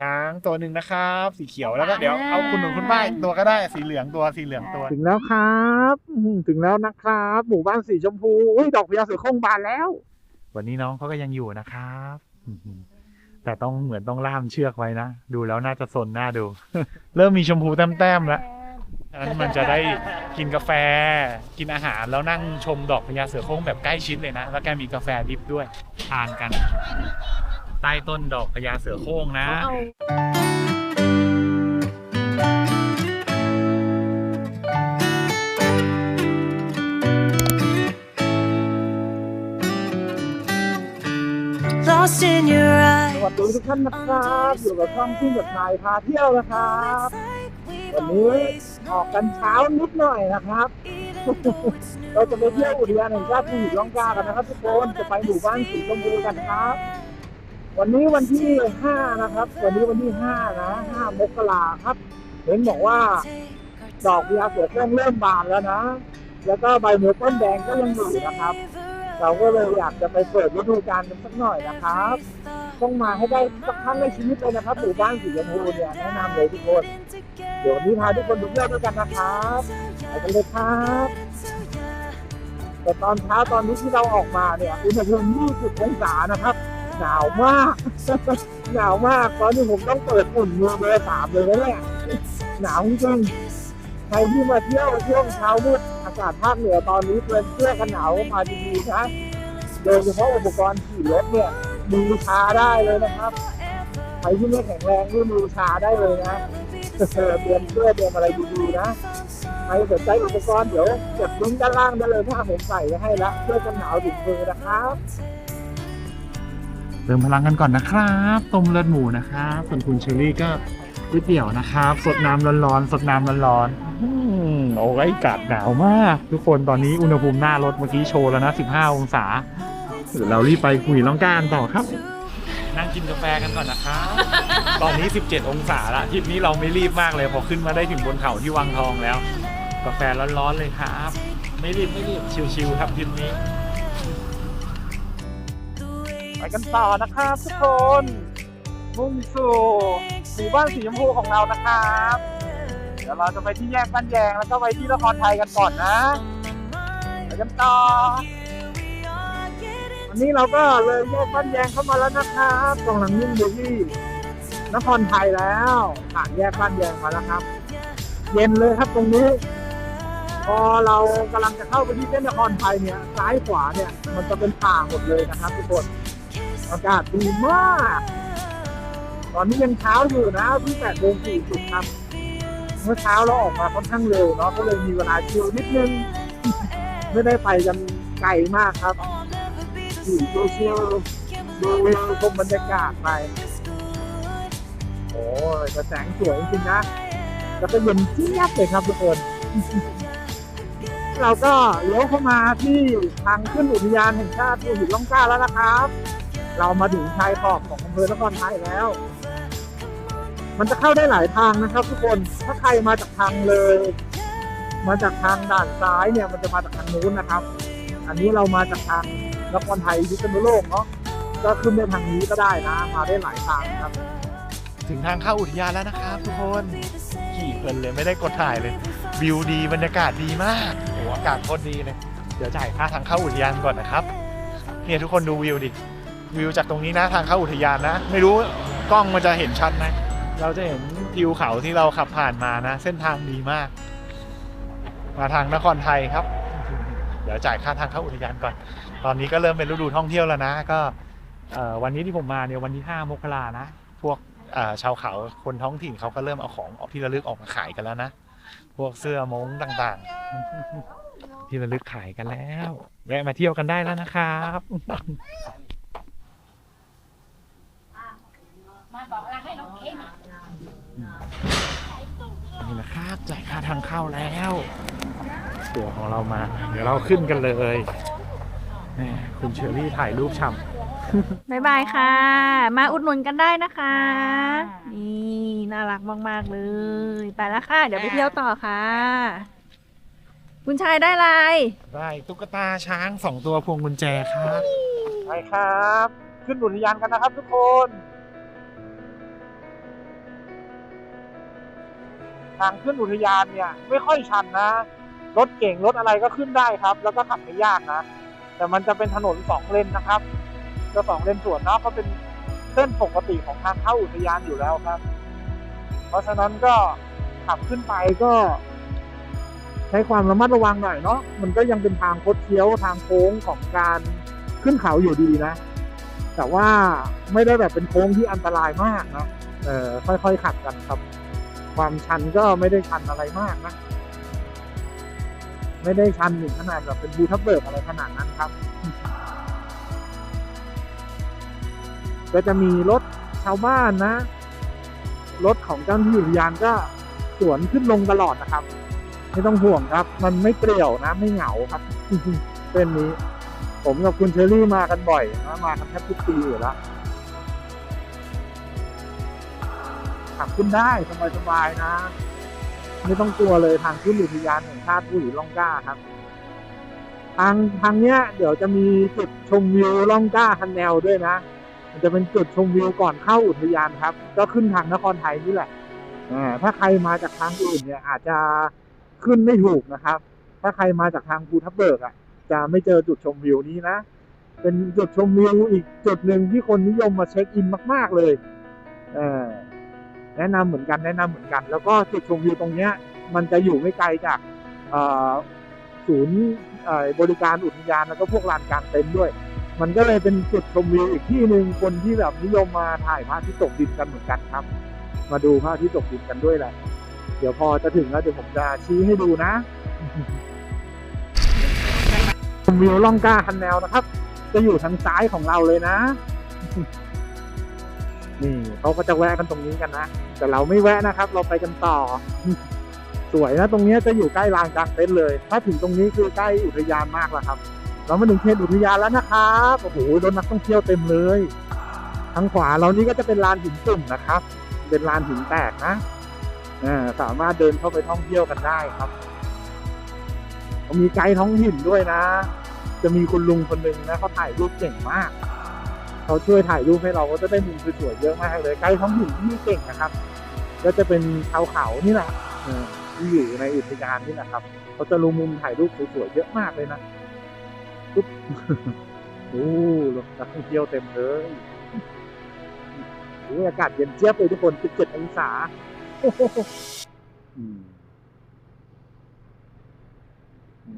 ช้างตัวหนึ่งนะครับ สีเขียวแล้วก็เดี๋ยวเอาคุณหนูคุณป้าอีกตัวก็ได้สีเหลืองตัวสีเหลืองตัว ถึงแล้วครับอืมถึงแล้วนะครับ หมู่บ้านสีชมพูอุ้ยดอกพญาเสือโคร่งบานแล้ว วันนี้น้องเขาก็ยังอยู่นะครับอืมแต่ต้องเหมือนต้องล่ามเชือกไว้นะ ดูแล้วน่าจะสนหน้าดู เริ่มมีชมพูแต้มๆแล้วฉะนั้นมันจะได้กินกาแฟ กินอาหารแล้วนั่งชมดอกพญาเสือโคร่งแบบใกล้ชิดเลยนะ แล้วแกมีกาแฟดิบด้วยทานกัน ใต้ต้นดอกพญาเสือโคร่งนะ Lost in your สวัส eyes. ดีทุกท่านนะครับอยู่กับช่องขึ้นกับนายพาเที่ยวนะครับ วันนี้ออกกันเช้านิดหน่อยนะครับ เราจะไปเที่ยวอุทยานแห่งชาติภูหินร่องกล้ากันนะครับทุกคนจะไปหมู่บ้านสีชมพูกันครับ วันนี้วันที่ห้านะครับ วันนี้วันที่ห้านะห้ามกราครับ เห็นบอกว่า ดอกพญาเสือโคร่งเริ่มบานแล้วนะ แล้วก็ใบเมลต้นแดงก็ยังอยู่นะครับ เราก็เลยอยากจะไปเปิดฤดูกาลกันสักหน่อยนะครับ ต้องมาให้ได้สักครั้งในชีวิตเลยนะครับหมู่บ้านสีชมพูเนี่ยแนะนำเลยทุกคน เดี๋ยววันนี้พาทุกคนไปเที่ยวด้วยกันนะครับไปกันเลยครับแต่ตอนเช้าตอนนี้ที่เราออกมาเนี่ยอุณหภูมิ20องศานะครับ หนาวมาก หนาวมากตอนนี้ผมต้องเปิดอุ่นมือเบอร์สามเลยนะเนี่ยหนาวจริงใครที่มาเที่ยวช่วงเช้ามืดอากาศภาคเหนือตอนนี้เป็นเสื้อกันหนาวมาดีๆนะโดยเฉพาะอุปกรณ์ขี่รถเนี่ยมือชาได้เลยนะครับใครที่ไม่แข็งแรงนี่มือชาได้เลยนะเออเตรียมเสื้อเตรียมอะไรดีๆนะใครสนใจอุปกรณ์เดี๋ยวกดลิงก์ด้านล่างได้เลยถ้าผมใส่ไว้ให้ละเสื้อกันหนาวถึงมือนะครับ ติมพลังกันก่อนนะครับต้มเลือดหมูนะครับส่วนคุณเชอรี่ก็ก๋วยเตี๋ยวนะครับสดน้ำร้อนๆสดน้ำร้อนๆอืมโอ้ยอากาศหนาวมาก ทุกคนตอนนี้อุณหภูมิหน้ารถเมื่อกี้โชว์แล้วนะ 15 องศาเดี๋ยวเรารีบไปคุยล่องก้านต่อครับ นั่งกินกาแฟกันก่อนนะครับตอนนี้ 17 องศาละทริปนี้เราไม่รีบมากเลย พอขึ้นมาได้ถึงบนเขาที่วังทองแล้ว กาแฟร้อนๆเลยครับ ไม่รีบไม่รีบชิวๆครับทริปนี้ ไปกันต่อนะครับทุกคน มุ่งสู่หมู่บ้านสีชมพูของเรานะครับ เดี๋ยวเราจะไปที่แยกบ้านแยงแล้วก็ไปที่นครไทยกันก่อนนะไปกันต่อวันนี้เราก็เลยแยกบ้านแยงเข้ามาแล้วนะครับกำลังนิ่งอยู่ที่นครไทยแล้วผ่านแยกบ้านแยงมาแล้วครับ เย็นเลยครับตรงนี้พอเรากำลังจะเข้าไปที่เส้นนครไทยเนี่ยซ้ายขวาเนี่ยมันจะเป็นป่าหมดเลยนะครับทุกคน อากาศดีมาก ตอนนี้ยังเช้าอยู่นะที่แปดโมงสี่สิบครับ เมื่อเช้าเราออกมาค่อนข้างเร็วเนาะก็เลยมีเวลาชิลนิดนึง ไม่ได้ไปกันไกลมากครับอยู่ชิลๆดูชมบรรยากาศไป โอ้ยแต่แสงสวยจริงนะ แล้วก็เย็นเจี๊ยบเลยครับทุกคน เราก็เลี้ยวเข้ามาที่ทางขึ้นอุทยานแห่งชาติภูหินร่องกล้าแล้วนะครับ เรามาถึงชายขอบของอำเภอนครไทยแล้ว มันจะเข้าได้หลายทางนะครับ ทุกคนถ้าใครมาจากทางเลย มาจากทางด่านซ้ายเนี่ย มันจะมาจากทางนู้นนะครับ อันนี้เรามาจากทางนครไทยพิษณุโลกเนาะก็ขึ้นได้ทางนี้ก็ได้นะ มาได้หลายทางครับ ถึงทางเข้าอุทยานแล้วนะครับ ทุกคนขี่เพลินเลยไม่ได้กดถ่ายเลย วิวดีบรรยากาศดีมากโอ้อากาศโคตรดีเลยเดี๋ยวจ่ายค่าทางเข้าอุทยานก่อนนะครับเนี่ยทุกคนดูวิวดิ วิวจากตรงนี้นะทางเข้าอุทยานนะ ไม่รู้กล้องมันจะเห็นชัดไหมเราจะเห็นทิวเขาที่เราขับผ่านมานะ เส้นทางดีมาก มาทางนครไทยครับ เดี๋ยวจ่ายค่าทางเข้าอุทยานก่อน ตอนนี้ก็เริ่มเป็นฤดูท่องเที่ยวแล้วนะ ก็วันนี้ที่ผมมาเนี่ยวันที่5มกรานะ พวกชาวเขาคนท้องถิ่นเขาก็เริ่มเอาของออกที่ระลึกออกมาขายกันแล้วนะ พวกเสื้อมงต่างๆ ที่ระลึกขายกันแล้ว แวะมาเที่ยวกันได้แล้วนะครับ นี่นะครับจ่ายค่าทางเข้าแล้วตัวของเรามา เดี๋ยวเราขึ้นกันเลยแหมคุณเชอรี่ถ่ายรูปฉ่ำบายบายค่ะ มาอุดหนุนกันได้นะคะ นี่น่ารักมากๆเลย ไปแล้วค่ะ เดี๋ยวไปเที่ยวต่อค่ะ คุณชายได้อะไร ได้ตุ๊กตาช้างสองตัวพวงกุญแจครับ ไปครับ ขึ้นอุทยานกันนะครับทุกคนน ทางขึ้นอุทยานเนี่ยไม่ค่อยชันนะ รถเก่งรถอะไรก็ขึ้นได้ครับ แล้วก็ขับไม่ยากนะ แต่มันจะเป็นถนนสองเลนนะครับจะสองเลนสวนเนาะก็เป็นเส้นปกติของทางเข้าอุทยานอยู่แล้วครับ เพราะฉะนั้นก็ขับขึ้นไปก็ ใช้ความระมัดระวังหน่อยเนาะมันก็ยังเป็นทางคดเคี้ยวทางโค้งของการขึ้นเขาอยู่ดีนะ แต่ว่าไม่ได้แบบเป็นโค้งที่อันตรายมากนะเออค่อยๆขับกันครับ ความชันก็ไม่ได้ชันอะไรมากนะ ไม่ได้ชันถึงขนาดแบบเป็นบูทับเบิกอะไรขนาดนั้นครับ ก็จะมีรถชาวบ้านนะ รถของเจ้าหน้าที่อุทยานก็สวนขึ้นลงตลอดนะครับ ไม่ต้องห่วงครับ มันไม่เปรี่ยวนะ ไม่เหงาครับเส้นนี้ ผมกับคุณเชอรี่มากันบ่อยนะมากันแทบทุกปีอยู่แล้ว ขับขึ้นได้สบายๆนะ ไม่ต้องกลัวเลยทางขึ้นอุทยานแห่งชาติภูหินร่องกล้าครับ ทางทางเนี้ย เดี๋ยวจะมีจุดชมวิวร่องกล้าคันแนวด้วยนะ มันจะเป็นจุดชมวิวก่อนเข้าอุทยานครับ ก็ขึ้นทางนครไทยนี่แหละถ้าใครมาจากทางอื่นเนี่ยอาจจะขึ้นไม่ถูกนะครับ ถ้าใครมาจากทางภูทับเบิกอะ จะไม่เจอจุดชมวิวนี้นะ เป็นจุดชมวิวอีกจุดหนึ่งที่คนนิยมมาเช็คอินมาก ๆเลย เออ แนะนำเหมือนกันแนะนำเหมือนกัน แล้วก็จุดชมวิวตรงเนี้ยมันจะอยู่ไม่ไกลจากศูนย์บริการอุทยานแล้วก็พวกลานกลางเต็นท์ด้วย มันก็เลยเป็นจุดชมวิวอีกที่หนึ่งคนที่แบบนิยมมาถ่ายพระอาทิตย์ตกดินกันเหมือนกันครับ มาดูพระอาทิตย์ตกดินกันด้วยแหละ เดี๋ยวพอจะถึงแล้วเดี๋ยวผมจะชี้ให้ดูนะชมวิวล่องกล้าคันแนวนะครับ จะอยู่ทางซ้ายของเราเลยนะ นี่เขาก็จะแวะกันตรงนี้กันนะ แต่เราไม่แวะนะครับ เราไปกันต่อ สวยนะ ตรงนี้จะอยู่ใกล้ลานกลางเต็นท์เลย ถ้าถึงตรงนี้คือใกล้อุทยานมากแล้วครับ เรามาถึงเขตอุทยานแล้วนะครับโอ้โหรถนักท่องเที่ยวเต็มเลย ทางขวาเรานี่ก็จะเป็นลานหินตุ่มนะครับ เป็นลานหินแตกนะสามารถเดินเข้าไปท่องเที่ยวกันได้ครับมีไกด์ท้องถิ่นด้วยนะ จะมีคุณลุงคนหนึ่งนะเขาถ่ายรูปเก่งมาก เขาช่วยถ่ายรูปให้เราก็จะได้มุมสวยๆเยอะมากเลยไกด์ท้องถิ่นที่เก่งนะครับ ก็จะเป็นชาวเขานี่แหละที่อยู่ในอุทยานนี่แหละครับเขาจะรูมุมถ่ายรูปสวยๆเยอะมากเลยนะปุ๊บโอ้รถนักท่องเที่ยวเต็มเลยโอ้อากาศเย็นเจี๊ยบเลยทุกคน17องศา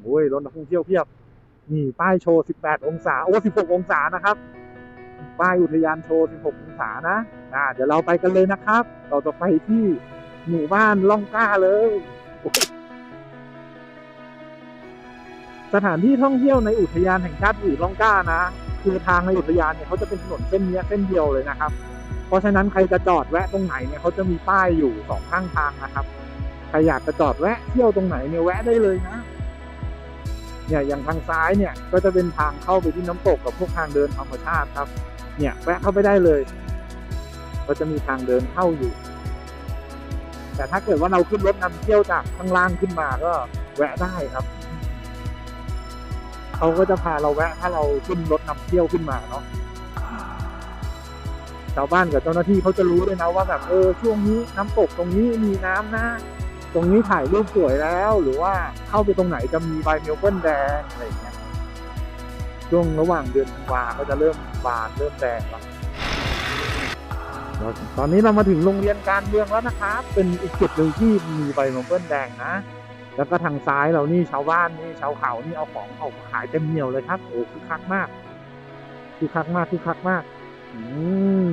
โอ้ยรถนักท่องเที่ยวเพียบนี่ป้ายโชว์ 18 องศา โอ้ 16 องศานะครับ ป้ายอุทยานโชว์ 16 องศานะอ่าเดี๋ยวเราไปกันเลยนะครับ เราจะไปที่หมู่บ้านล่องกล้าเลย สถานที่ท่องเที่ยวในอุทยานแห่งชาติหินร่องกล้านะ คือทางในอุทยานเนี่ยเขาจะเป็นถนนเส้นนี้เส้นเดียวเลยนะครับ เพราะฉะนั้นใครจะจอดแวะตรงไหนเนี่ยเขาจะมีป้ายอยู่สองข้างทางนะครับ ใครอยากจะจอดแวะเที่ยวตรงไหนเนี่ยแวะได้เลยนะเนี่ยอย่างทางซ้ายเนี่ยก็จะเป็นทางเข้าไปที่น้ำตกกับพวกทางเดินธรรมชาติครับ เนี่ยแวะเข้าไปได้เลยก็จะมีทางเดินเข้าอยู่ แต่ถ้าเกิดว่าเราขึ้นรถนำเที่ยวจากข้างล่างขึ้นมาก็แวะได้ครับเขาก็จะพาเราแวะถ้าเราขึ้นรถนำเที่ยวขึ้นมาเนาะชาวบ้านกับเจ้าหน้าที่เขาจะรู้เลยนะว่าแบบเออช่วงนี้น้ำตกตรงนี้มีน้ำนะ ตรงนี้ถ่ายรูปสวยแล้ว หรือว่าเข้าไปตรงไหนจะมีใบเมลเบิลแดงอะไรอย่างเงี้ย ช่วงระหว่างเดือนธันวาก็จะเริ่มบานเริ่มแดงแล้วตอนนี้เรามาถึงโรงเรียนการเมืองแล้วนะครับ เป็นอีกจุดหนึ่งที่มีใบมลเบิลแดงนะ แล้วก็ทางซ้ายเรานี่ชาวบ้านนี่ชาวเขานี่เอาของเอาขายเต็มเหนียวเลยครับโอ้คือคักมากคือคักมากคือคักมาก อืม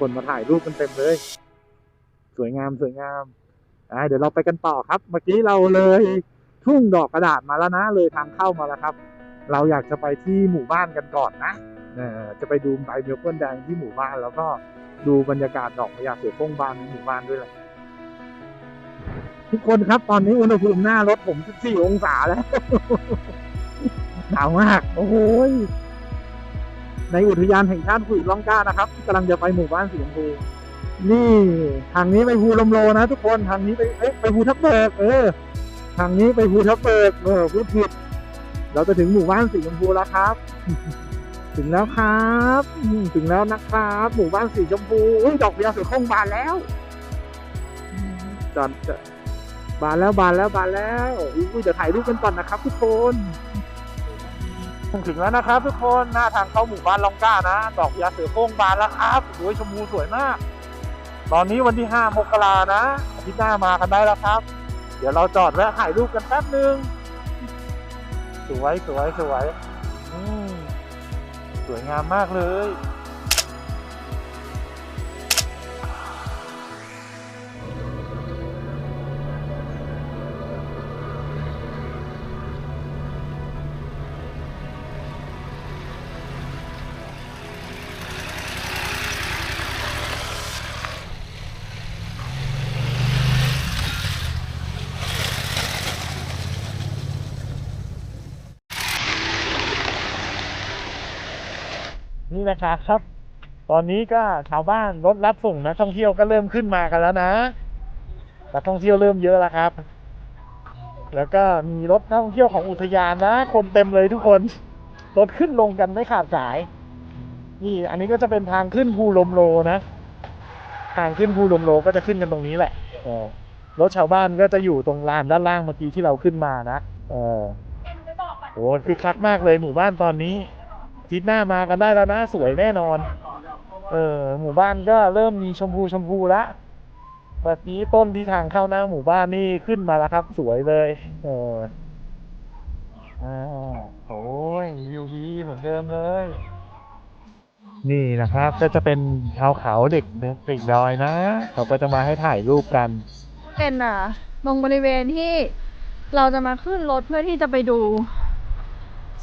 คนมาถ่ายรูปกันเต็มเลย สวยงามสวยงามอ่าเดี๋ยวเราไปกันต่อครับ เมื่อกี้เราเลย ทุ่งดอกกระดาษมาแล้วนะ เลยทางเข้ามาแล้วครับ เราอยากจะไปที่หมู่บ้านกันก่อนนะจะไปดูใบเมลเปิลแดงที่หมู่บ้าน แล้วก็ดูบรรยากาศดอกพญาเสือโคร่งบานในหมู่บ้านด้วยแหละทุกคนครับตอนนี้อุณหภูมิหน้ารถผม 14 องศาแล้วหนาวมาก โอ้โหยในอุทยานแห่งชาติภูหินร่องก้านะครับกำลังจะไปหมู่บ้านสีชมพูนี่ ทางนี้ไปภูลมโลนะทุกคนทางนี้ไปเอ๊ะไปภูทับเบิกเออ ทางนี้ไปภูทับเบิกเออพูดผิด เราจะถึงหมู่บ้านสีชมพูแล้วครับ ถึงแล้วครับอืมถึงแล้วนะครับ หมู่บ้านสีชมพูอุ้ยดอกพญาเสือโคร่งบานแล้วจอดจะบานแล้วบานแล้วบานแล้วอุ้ยเดี๋ยวถ่ายรูปกันก่อนนะครับ ทุกคนถึงแล้วนะครับทุกคนหน้าทางเข้าหมู่บ้านลองก้านะ ดอกยาเสือโคร่งบานแล้วครับสวยชมพูสวยมาก ตอนนี้วันที่ 5 มกรานะอาทิตย์หน้ามากันได้แล้วครับ เดี๋ยวเราจอดแวะถ่ายรูปกันแป๊บนึง สวยสวยสวย อืมสวยงามมากเลย นี่นะครับ ตอนนี้ก็ชาวบ้านรถรับส่งนักท่องเที่ยวก็เริ่มขึ้นมากันแล้วนะนักท่องเที่ยวเริ่มเยอะแล้วครับ แล้วก็มีรถนักท่องเที่ยวของอุทยานนะ คนเต็มเลยทุกคน รถขึ้นลงกันไม่ขาดสาย นี่อันนี้ก็จะเป็นทางขึ้นภูลมโลนะ ทางขึ้นภูลมโลก็จะขึ้นกันตรงนี้แหละรถชาวบ้านก็จะอยู่ตรงลานด้านล่างเมื่อกี้ที่เราขึ้นมานะ เออโอ้คือคักมากเลยหมู่บ้านตอนนี้ ทิตย์หน้ามากันได้แล้วนะสวยแน่นอน เออ หมู่บ้านก็เริ่มมีชมพูชมพูละแบบนี้ต้นที่ทางเข้าหน้าหมู่บ้านนี่ขึ้นมาแล้วครับ สวยเลย เอออ่าโอ้ยวิวดีเหมือนเดิมเลย นี่นะครับ ก็จะเป็นชาวเขาเด็กเด็กดอยนะ เขาก็จะมาให้ถ่ายรูปกัน เป็นอะตรงบริเวณที่เราจะมาขึ้นรถเพื่อที่จะไปดู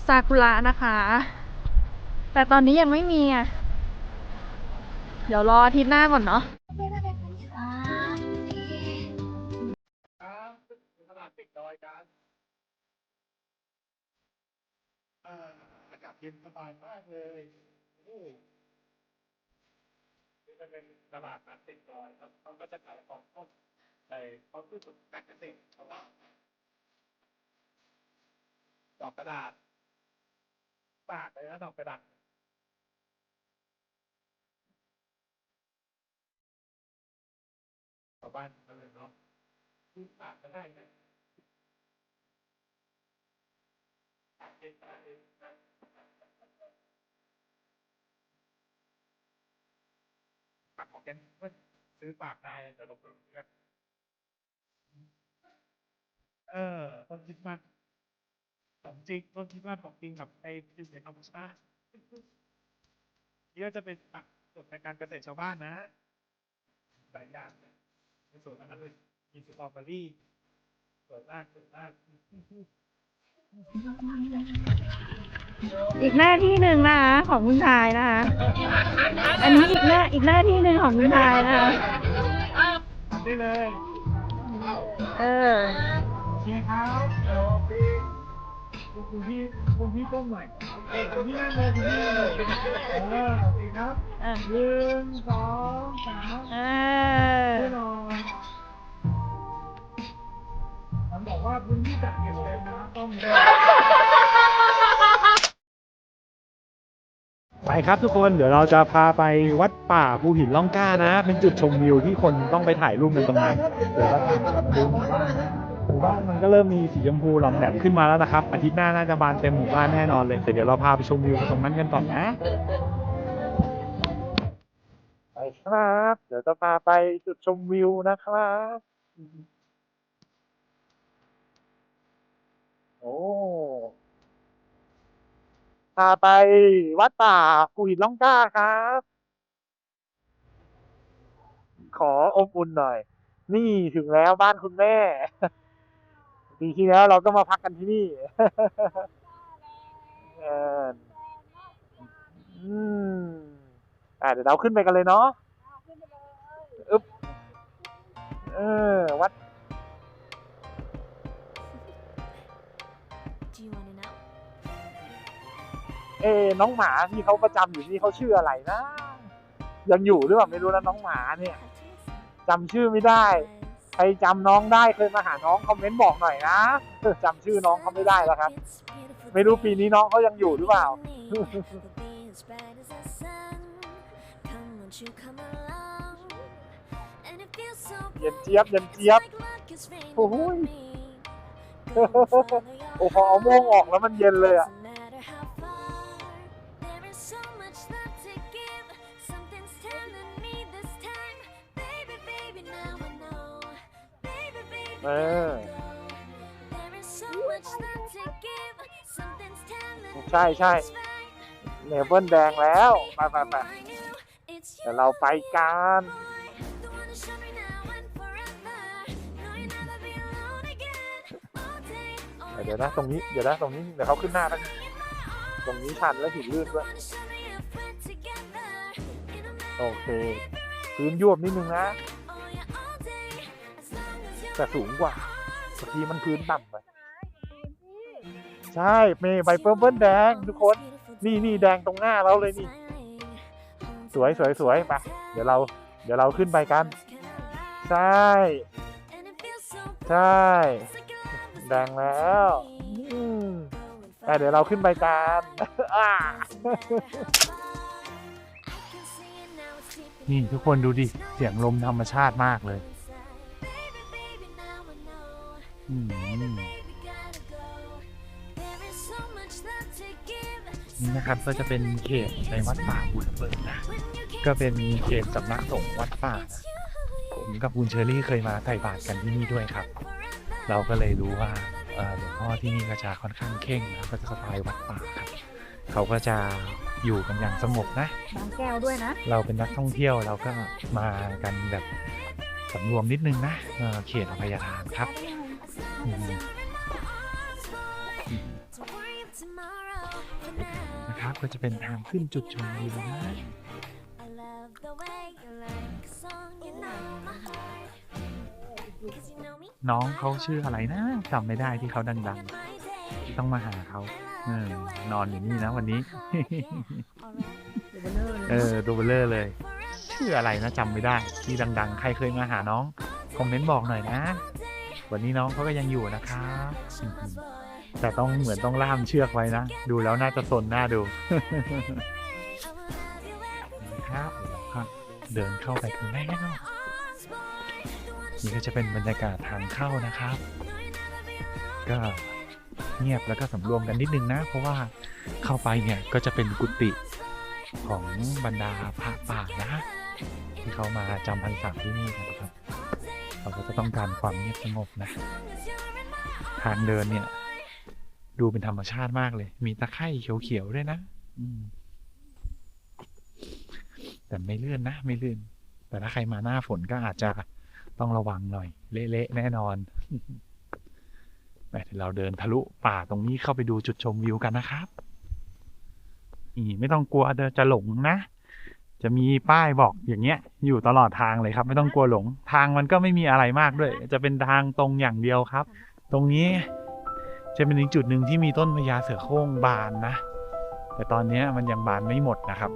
ซากุระนะคะ แต่ตอนนี้ยังไม่มีอะ เดี๋ยวรออาทิตย์หน้าก่อนเนาะอากาศเย็นสบายมากเลยนี่จะเป็นตลาดนัดติดดอยครับเขาก็จะขายของต้นในเขาคือสุดการเกษตรเขาว่าดอกกระดาษปากเลยนะดอกกระดาษ บ้านก็เลยเนาะพูดปากก็ได้นะปากเองปากของแกว่าซื้อปากได้แต่เราเปิดกันเออต้นคิดมากของจริงต้นคิดมากของจริงกับไอ้ที่ในธรรมชาตินี่ก็จะเป็นปากส่วนในการเกษตรชาวบ้านนะหลายอย่าง เลยในส่วนนั้นเลยมีสตรอเบอรี่สวยมากสวยมากอีกหน้าที่หนึ่งนะคะของคุณชายนะคะอันนี้อีกหน้าอีกหน้าที่หนึ่งของคุณชายนะคะได้เลย เออโอเคครับเดี๋ยวพี่คุณพี่คุณพี่ต้มหน่อยเอ้ยคุณพี่นั่งเลยคุณพี่นั่งเลยเออโอเคครับอะหนึ่งสองสาม ไปครับทุกคนเดี๋ยวเราจะพาไปวัดป่าภูหินล่องกล้านะ เป็นจุดชมวิวที่คนต้องไปถ่ายรูปกันตรงนั้นเดี๋ยวเราดูหมู่บ้านหมู่บ้านมันก็เริ่มมีสีชมพูหลอมแหลมขึ้นมาแล้วนะครับ อาทิตย์หน้าน่าจะบานเต็มหมู่บ้านแน่นอนเลยแต่เดี๋ยวเราพาไปชมวิวตรงนั้นกันก่อนะไปครับ เดี๋ยวจะพาไปจุดชมวิวนะครับ โอ้พาไปวัดป่าภูหินล่องกล้าครับ ขออบอุ่นหน่อย นี่ถึงแล้วบ้านคุณแม่ปีที่แล้วเราก็มาพักกันที่นี่เอออืมอ่าเดี๋ยวเราขึ้นไปกันเลยเนาะอึ๊บเออวัด เอ้น้องหมาที่เขาประจำอยู่นี่เขาชื่ออะไรนะ ยังอยู่หรือเปล่าไม่รู้นะน้องหมาเนี่ยจำชื่อไม่ได้ ใครจำน้องได้เคยมาหาน้องคอมเมนต์บอกหน่อยนะจำชื่อน้องเขาไม่ได้แล้วครับ ไม่รู้ปีนี้น้องเขายังอยู่หรือเปล่า Come, won't you come along? And it feels เย็นเจี๊ยบเย็นเจี๊ยบโอ้โหยโอ้พอเอาโม่งออกแล้วมันเย็นเลยอะ เออ ใช่ใช่เนเบิลแดงแล้ว ไปไปไปเดี๋ยวเราไปกันเดี๋ยวนะตรงนี้ เดี๋ยวนะตรงนี้ เดี๋ยวเขาขึ้นหน้าแล้วตรงนี้ชันแล้วหินลื่นด้วย โอเค พื้นยวบนิดนึงนะ แต่สูงกว่าเมื่อกี้มันพื้นต่ำไปใช่เมย์ใบเปิ้ลเบิ้ลแดงทุกคนนี่นี่แดงตรงหน้าเราเลยนี่ สวยสวยสวยไปเดี๋ยวเรา เดี๋ยวเราขึ้นไปกัน ใช่ ใช่ แดงแล้วแต่เดี๋ยวเราขึ้นไปกันนี่ทุกคนดูดิ เสียงลมธรรมชาติมากเลย นี่นะครับก็จะเป็นเขตในวัดป่าบุญเบิกนะ ก็เป็นเขตสำนักสงฆ์วัดป่านะผมกับคุณเชอรี่เคยมาไถ่บาตรกันที่นี่ด้วยครับ เราก็เลยรู้ว่าเอ่อหลวงพ่อที่นี่ก็จะค่อนข้างเข่งนะก็จะสไตล์วัดป่าครับ เขาก็จะอยู่กันอย่างสงบนะน้ำแก้วด้วยนะ เราเป็นนักท่องเที่ยวเราก็มากันแบบสำรวมนิดนึงนะเอ่อเขตอภัยทานครับอืม นะครับก็จะเป็นทางขึ้นจุดชมวิวนะน้องเขาชื่ออะไรนะจำไม่ได้ที่เขาดังๆ ต้องมาหาเขาเออนอนอยู่นี่นะวันนี้ เออดูเบลเลอร์เลย ชื่ออะไรนะจำไม่ได้ ที่ดัง ๆ ใครเคยมาหาน้อง คอมเมนต์บอกหน่อยนะ วันนี้น้องเขาก็ยังอยู่นะครับอืมแต่ต้องเหมือนต้องล่ามเชือกไว้นะ ดูแล้วน่าจะสนหน้าดูนะครับเดี๋ยวเราก็เดินเข้าไปข้างในแล้วนี่ก็จะเป็นบรรยากาศทางเข้านะครับ ก็เงียบแล้วก็สำรวมกันนิดนึงนะ เพราะว่าเข้าไปเนี่ยก็จะเป็นกุฏิของบรรดาพระป่านะ ที่เขามาจำพรรษาที่นี่กันนะครับ เขาก็จะต้องการความเงียบสงบนะ ทางเดินเนี่ย ดูเป็นธรรมชาติมากเลย มีตะไคร่เขียวๆด้วยนะอืมแต่ไม่เลื่อนนะ ไม่เลื่อน แต่ถ้าใครมาหน้าฝนก็อาจจะต้องระวังหน่อย เละๆแน่นอนไปเดี๋ยวเราเดินทะลุป่าตรงนี้เข้าไปดูจุดชมวิวกันนะครับ นี่ไม่ต้องกลัวเดี๋ยวจะหลงนะ จะมีป้ายบอกอย่างเงี้ย อยู่ตลอดทางเลยครับ ไม่ต้องกลัวหลง ทางมันก็ไม่มีอะไรมากด้วย จะเป็นทางตรงอย่างเดียวครับ ตรงนี้จะเป็นอีกจุดหนึ่งที่มีต้นพญาเสือโคร่งบานนะ แต่ตอนนี้มันยังบานไม่หมดนะครับ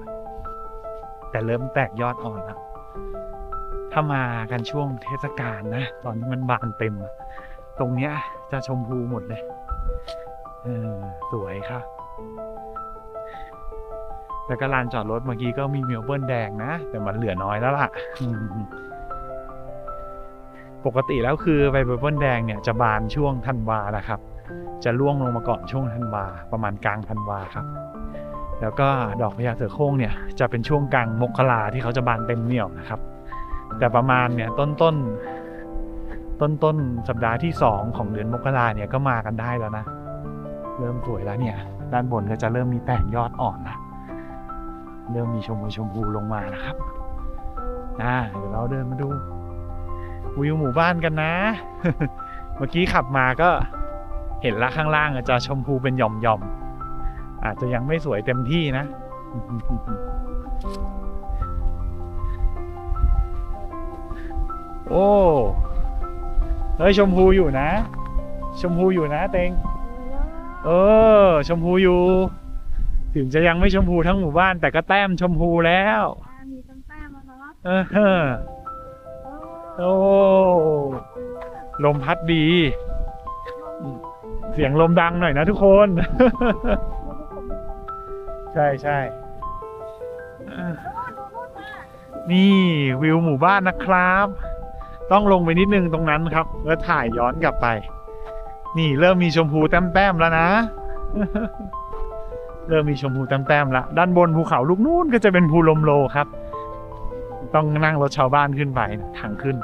แต่เริ่มแตกยอดอ่อนแล้วถ้ามากันช่วงเทศกาลนะ ตอนนี้มันบานเต็ม ตรงเนี้ยจะชมพูหมดเลยเออสวยครับ แล้วก็ลานจอดรถเมื่อกี้ก็มีเมลเบิร์นแดงนะ แต่มันเหลือน้อยแล้วล่ะ ปกติแล้วคือใบเมลเบิร์นแดงเนี่ยจะบานช่วงธันวานะครับ จะร่วงลงมาก่อนช่วงธันวาประมาณกลางธันวาครับ แล้วก็ดอกพญาเสือโคร่งเนี่ยจะเป็นช่วงกลางมกราที่เขาจะบานเต็มเหนี่ยวนะครับ แต่ประมาณเนี่ยต้นต้นต้นต้นสัปดาห์ที่สองของเดือนมกราเนี่ยก็มากันได้แล้วนะ เริ่มสวยแล้วเนี่ย ด้านบนก็จะเริ่มมีแตกยอดอ่อนนะ เริ่มมีชมพูชมพูลงมานะครับอ่าเดี๋ยวเราเดินมาดูวิวหมู่บ้านกันนะ เมื่อกี้ขับมาก็เห็นละข้างล่างอาจจะชมพูเป็นหย่อมหย่อมๆอาจจะยังไม่สวยเต็มที่นะโอ้เฮ้ยชมพูอยู่นะ ชมพูอยู่นะเต็งเออ ชมพูอยู่ ถึงจะยังไม่ชมพูทั้งหมู่บ้าน แต่ก็แต้มชมพูแล้วมีตั้งแต้มแล้วเนาะเออโอ้ลมพัดดี เสียงลมดังหน่อยนะทุกคน ใช่ใช่เออนี่วิวหมู่บ้านนะครับ ต้องลงไปนิดนึงตรงนั้นครับ แล้วถ่ายย้อนกลับไป นี่เริ่มมีชมพูแต้มๆแล้วนะ เริ่มมีชมพูแต้มๆแล้วด้านบนภูเขาลูกนู้นก็จะเป็นภูลมโลครับ ต้องนั่งรถชาวบ้านขึ้นไปทางขึ้น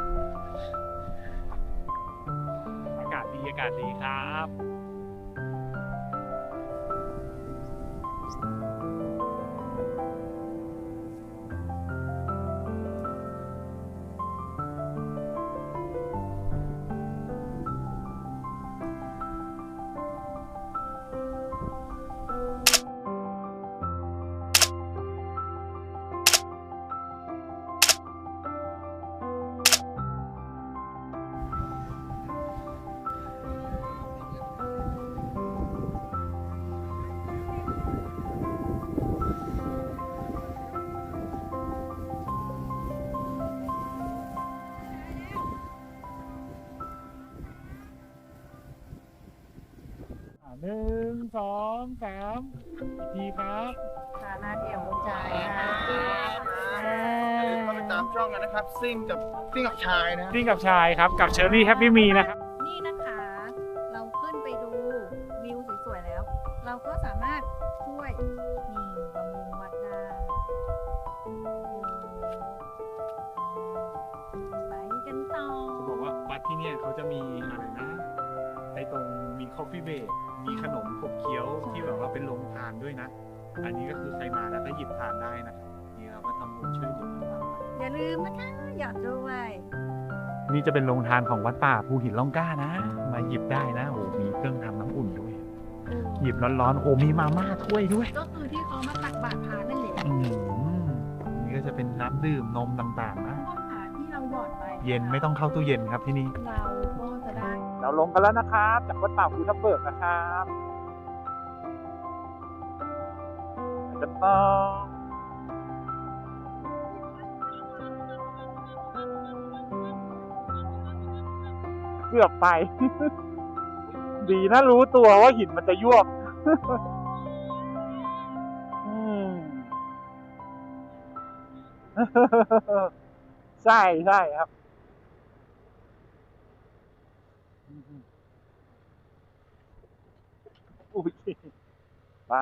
หนึ่งสองสามอีกทีครับค่ะหน้าเดี่ยวหัวใจนะมาติดตามช่องกันนะครับ ซิ่งกับซิ่งกับชายนะวิ่งกับชายครับ กับเชอรี่แฮปปี้มีนะครับ นี่นะคะ เราขึ้นไปดูวิวสวยๆแล้ว เราก็สามารถช่วยนี่บำรุงวัดได้โอ้โหไปกันต่อจะบอกว่าวัดที่เนี่ยเขาจะมีอะไรนะไอตรงมีคอฟฟี่เบร มีขนมขบเคี้ยวที่แบบว่าเป็นโรงทานด้วยนะ อันนี้ก็คือใครมาแล้วก็หยิบทานได้นะครับนี่เราก็ทำบุญช่วยเหลือต่างๆอย่าลืมนะคะหยอดด้วยนี่จะเป็นโรงทานของวัดป่าภูหินล่องกล้านะ มาหยิบได้นะโอ้มีเครื่องทำน้ำอุ่นด้วย หยิบร้อนๆโอ้มีมาม่าถ้วยด้วยก็คือที่เขามาตักบาตรพระนั่นแหละอืมนี่ก็จะเป็นน้ำดื่มนมต่างๆนะข้อหาที่เราหยอดไปเย็นไม่ต้องเข้าตู้เย็นครับที่นี่เราก็จะได้ เราลงกันแล้วนะครับ จากวัดป่าภูทับเบิกนะครับไปกันต่อเกือบไป ดีนะรู้ตัวว่าหินมันจะยวบใช่ใช่ครับ โอเค ไป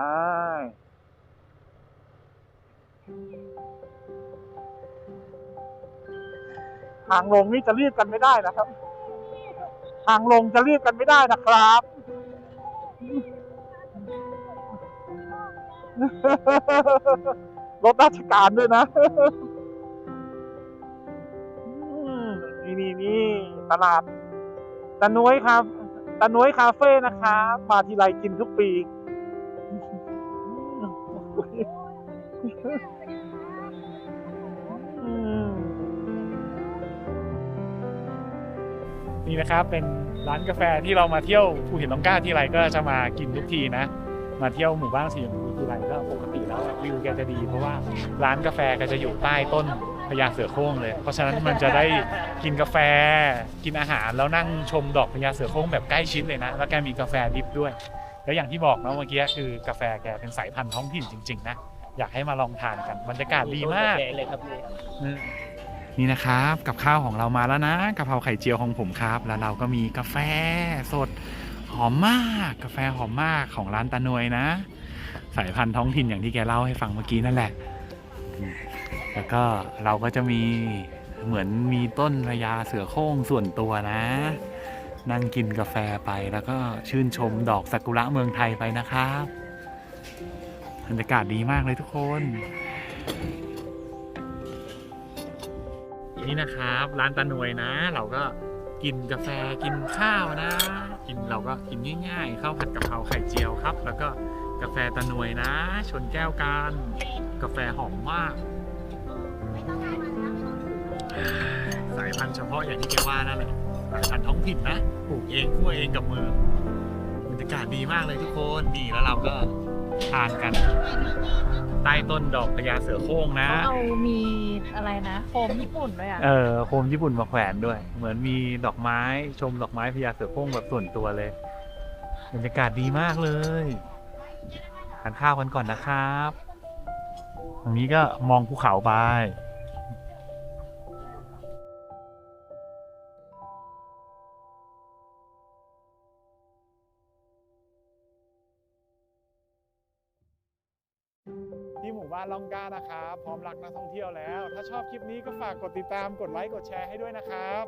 ทางลงนี่จะเรียกกันไม่ได้นะครับ ทางลงจะเรียกกันไม่ได้นะครับ รถราชการด้วยนะนี่นี่นี่ตลาดตะนุ้ยครับตะนุ้ยคาเฟ่นะครับ มาทีไรกินทุกปี นี่นะครับเป็นร้านกาแฟที่เรามาเที่ยวภูหินลองกล้าที่ไรก็จะมากินทุกทีนะ มาเที่ยวหมู่บ้านสีชมพูทีไรก็ปกติแล้ววิวแกจะดี เพราะว่าร้านกาแฟก็จะอยู่ใต้ต้นพญาเสือโคร่งเลย เพราะฉะนั้นมันจะได้กินกาแฟ กินอาหารแล้วนั่งชมดอกพญาเสือโคร่งแบบใกล้ชิดเลยนะ แล้วแกมีกาแฟดิบด้วย แล้วอย่างที่บอกนะเมื่อกี้คือกาแฟแกเป็นสายพันธุ์ท้องถิ่นจริง ๆ นะ อยากให้มาลองทานกันบรรยากาศดีมากเลยครับนี่นี่นะครับกับข้าวของเรามาแล้วนะกะเพราไข่เจียวของผมครับ แล้วเราก็มีกาแฟสดหอมมากกาแฟหอมมากของร้านตาหนวยนะ สายพันธุ์ท้องถิ่นอย่างที่แกเล่าให้ฟังเมื่อกี้นั่นแหละ แล้วก็เราก็จะมีเหมือนมีต้นพญาเสือโคร่งส่วนตัวนะ นั่งกินกาแฟไปแล้วก็ชื่นชมดอกซากุระเมืองไทยไปนะครับบรรยากาศดีมากเลยทุกคนนี่นะครับ ร้านตาหนวยนะ เราก็กินกาแฟกินข้าวนะ กินเราก็กินง่ายๆข้าวผัดกะเพราไข่เจียวครับ แล้วก็กาแฟตาหนวยนะ ชนแก้วกันกาแฟหอมมากสายพันธุ์เฉพาะอย่างที่แกว่านั่นแหละ สายพันธุ์ท้องถิ่นนะปลูกเองคั่วเองกับมือบรรยากาศดีมากเลยทุกคนนี่แล้วเราก็ทานกัน ใต้ต้นดอกพญาเสือโคร่งนะเอามีอะไรนะโคมญี่ปุ่นด้วยอะ เออโคมญี่ปุ่นมาแขวนด้วย เหมือนมีดอกไม้ชมดอกไม้พญาเสือโคร่งแบบส่วนตัวเลยบรรยากาศดีมากเลยทานข้าวกันก่อนนะครับตรงนี้ก็มองภูเขาไป ล่องกล้านะครับพร้อมรักนักท่องเที่ยวแล้ว ถ้าชอบคลิปนี้ก็ฝากกดติดตามกดไลค์กดแชร์ให้ด้วยนะครับ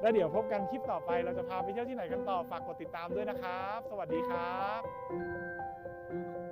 แล้วเดี๋ยวพบกันคลิปต่อไปเราจะพาไปเที่ยวที่ไหนกันต่อฝากกดติดตามด้วยนะครับ สวัสดีครับ